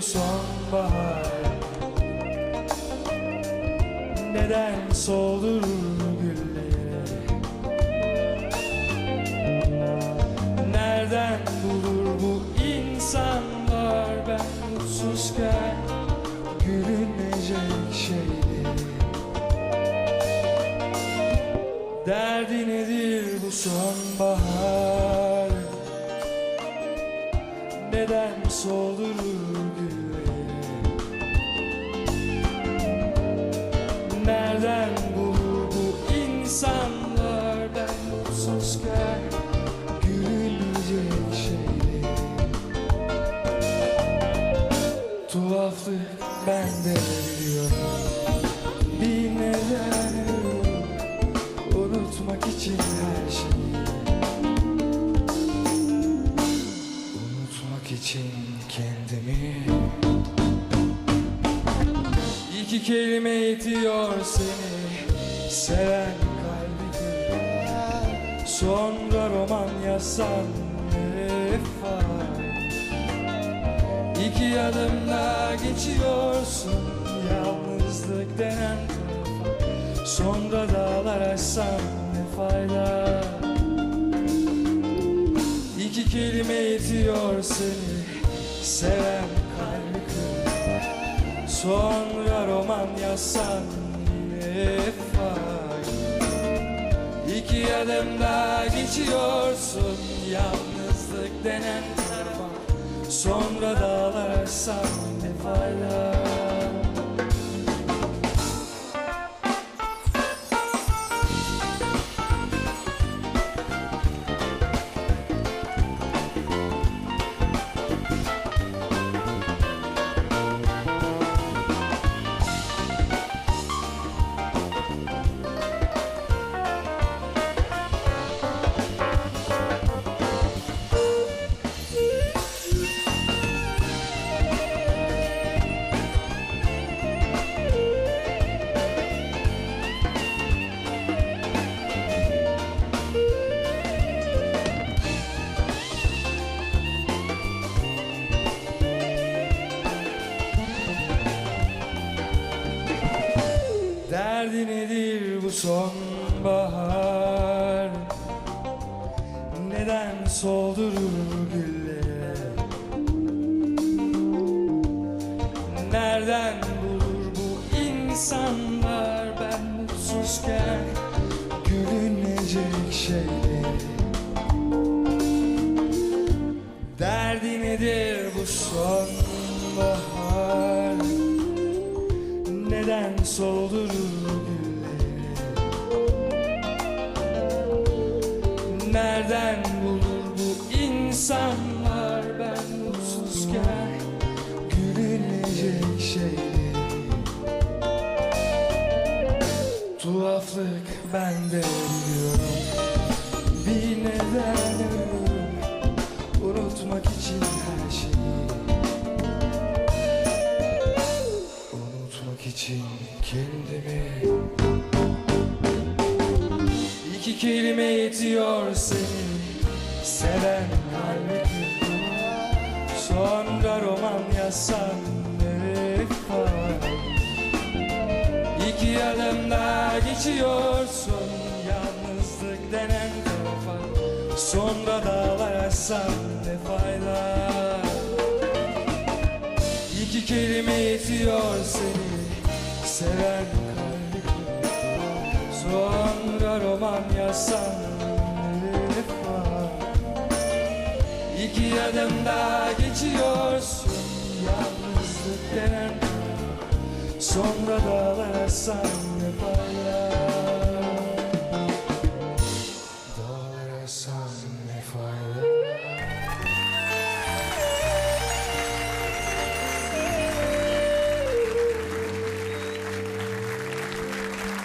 sonbahar Neden solur güller Nereden bulur bu insanlar? Ben mutsuzken gülünecek şeyleri. Derdi nedir bu sonbahar? Soldurur gülleri Nereden bulur bu insanlar Ben mutsuzken gülünecek şeyleri Tuhaflık bende biliyorum. Bir neden Unutmak için İki kelime yetiyor seni. Seven kalbi kırıyor Sonra roman yazsan fayda İki adımda geçiyorsun Yalnızlık denen tarafa. Sonra dağlar aşsan ne fayda? İki kelime yetiyor seni. Seven Sonra roman yazsan ne fayda İki adımda geçiyorsun Yalnızlık denen tarafa Sonra dağlar aşsan ne fayda sonbahar. Neden soldurur gülleri Nereden bulur bu insanlar Ben mutsuzken gülünecek şeyleri? Derdi nedir bu sonbahar? Neden soldurur gülleri insanlar Ben mutsuzken gülünecek şeyleri Tuhaflık bende biliyorum. Bir neden ölüyorum Unutmak için her şeyi. Unutmak için kendimi. İki kelime yetiyor seni Seven kırdım Sonra roman yazsan ne fayda İki adımda geçiyorsun. Yalnızlık denen tarafa Sonra dağlar aşsan ne fayda İki kelime yetiyor seni. Seven kalbi Sonra roman yazsan İki adımda geçiyorsun. Yalnızlık denen Sonra dağlar aşsan ne fayda